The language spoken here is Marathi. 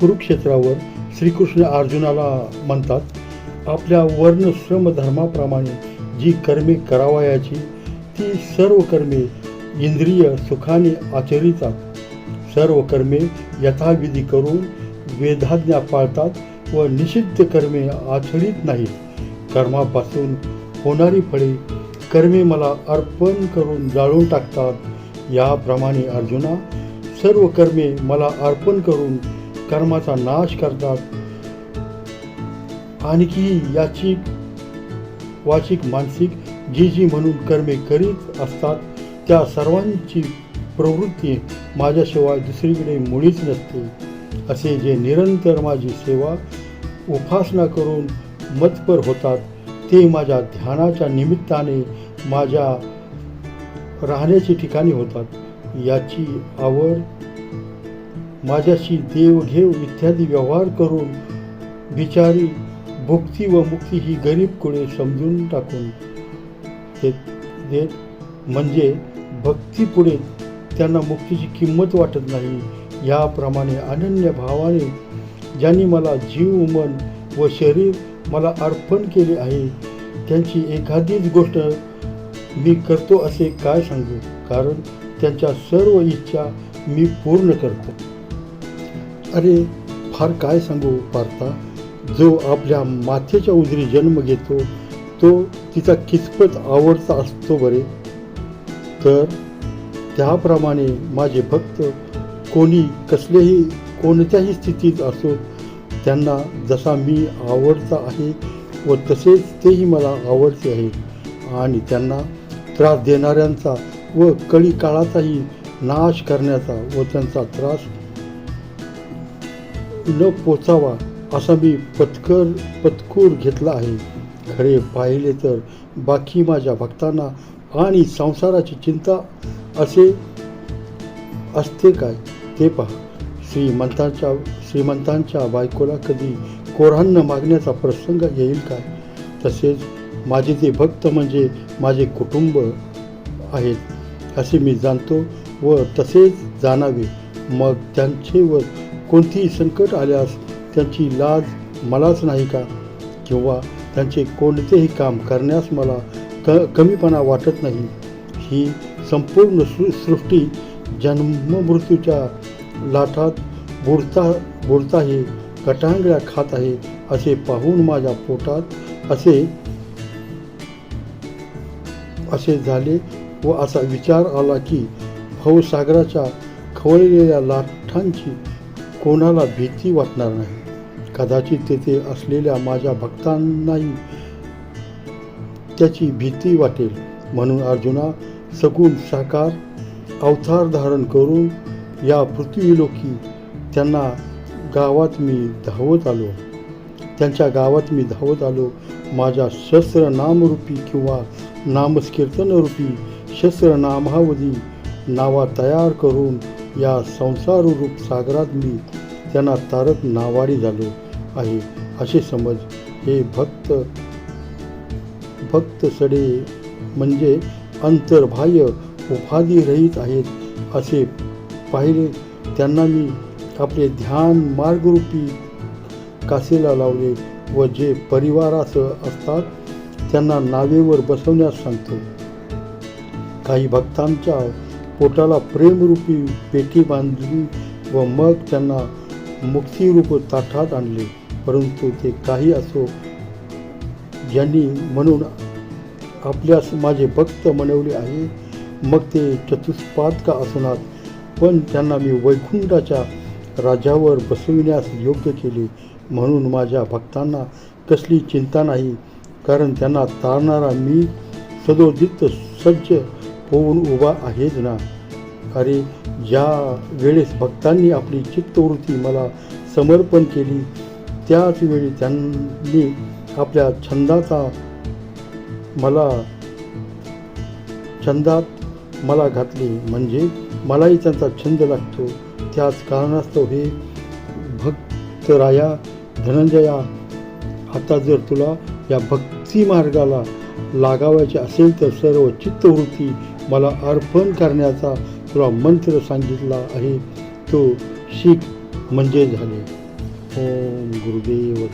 कुरुक्षेत्रावर श्रीकृष्ण अर्जुनाला म्हणतात आपल्या वर्णश्रम धर्माप्रमाणे जी कर्मे करावयाची ती सर्व कर्मे इंद्रिय सुखाने आचरितात. सर्व कर्मे यथाविधी करून वेधाज्ञा पाळतात व निषिद्ध कर्मे आचरित नाहीत. कर्मापासून होणारी फळे कर्मे मला अर्पण करून जाळून टाकतात. याप्रमाणे अर्जुना सर्व कर्मे मला अर्पण करून कर्माचा नाश करतात. आणखी याची वाचिक मानसिक जी जी म्हणून कर्मे करीत असतात त्या सर्वांची प्रवृत्ती माझ्याशिवाय दुसरीकडे मुळीच नसते. असे जे निरंतर माझी सेवा उपासना करून मतपर होतात ते माझ्या ध्यानाच्या निमित्ताने माझ्या राहण्याची ठिकाणी होतात. याची आवड माझ्याशी देवघेव इत्यादी व्यवहार करून बिचारी भुक्ती व मुक्ती ही गरीब कुळे समजून टाकून देत देत म्हणजे भक्तीपुढे त्यांना मुक्तीची किंमत वाटत नाही. याप्रमाणे अनन्य भावाने ज्यांनी मला जीव मन व शरीर मला अर्पण केले आहे त्यांची एखादीच गोष्ट मी करतो असे काय सांगू? कारण त्यांच्या सर्व इच्छा मी पूर्ण करतो. अरे फार काय सांगू पार्था? जो आपल्या माथेच्या उजरी जन्म घेतो तो तिचा किचपत आवडता असतो बरे. तर त्याप्रमाणे माझे भक्त कोणी कसलेही कोणत्याही स्थितीत असो त्यांना जसा मी आवडता आहे व तसेच तेही मला आवडते आहे. आणि त्यांना त्रास देणाऱ्यांचा व कळी काळाचाही नाश करण्याचा व त्यांचा त्रास न पोचावा असा मी पत्कर पत्कूर घेतला आहे. खरे पाहिले तर बाकी माझ्या भक्तांना आणि संसाराची चिंता असे असते काय? ते पहा. श्रीमंतांच्या श्रीमंतांच्या बायकोला कधी कोरांना मागण्याचा प्रसंग येईल काय? तसेच माझे ते भक्त म्हणजे माझे कुटुंब आहेत असे मी जाणतो व तसेच जाणावे. मग त्यांचेवर कोणतीही संकट आल्यास त्यांची लाज मलाच नाही का? किंवा त्यांचे कोणतेही काम करण्यास मला क कमीपणा वाटत नाही. ही संपूर्ण सृ सृष्टी जन्ममृत्यूच्या लाटात बुडता बुडताही कटांगळ्या खात आहे असे पाहून माझ्या पोटात असे असे झाले व असा विचार आला की भाऊसागराच्या खवळलेल्या लाटांची कोणाला भीती वाटणार नाही. कदाचित तेथे असलेल्या माझ्या भक्तांनाही त्याची भीती वाटेल. म्हणून अर्जुना सगुण साकार अवतार धारण करून या पृथ्वीलोकी त्यांना गावात मी धावत आलो. त्यांच्या गावात मी धावत आलो. माझ्या शस्त्र नामरूपी किंवा नामस्कीर्तनरूपी शस्त्र नामावधी नावा तयार करून या संसाररूप सागरात मी त्यांना तारक नावाडी झालो आहे. असे समज हे भक्त भक्त सडे म्हणजे अंतर्बाह्य उपाधिरहित आहेत असे पाहिले. त्यांना मी आपले ध्यान मार्गरूपी कासेला लावले व जे परिवारासह असतात त्यांना नावेवर बसवण्यास सांगतो. काही भक्तांच्या पोटाला प्रेमरूपी पेटी बांधली व मग त्यांना मुक्तिरूप ताठात आणले. परंतु ते काही असो ज्यांनी म्हणून आपल्यास माझे भक्त म्हणवले आहे मग ते चतुष्पाद का असणार. पण त्यांना मी वैकुंठाच्या राजावर बसविण्यास योग्य केले. म्हणून माझ्या भक्तांना कसली चिंता नाही कारण त्यांना तारणारा मी सदोदित सज्ज होऊन उभा आहेच ना अरे ज्या वेळेस भक्तांनी आपली चित्तवृत्ती मला समर्पण केली. त्याच वेळी त्यांनी आपल्या छंदाचा मला छंदात मला घातले. म्हणजे मलाही त्यांचा छंद लागतो. त्याच कारणास्तव हे भक्तराया धनंजया आता जर तुला या भक्ती मार्गाला लागावायचे असेल तर सर्व चित्तवृत्ती मला अर्पण करण्याचा तुला मंत्र सांगितला आहे. तो शीख म्हणजे झाले. ओम गुरुदेव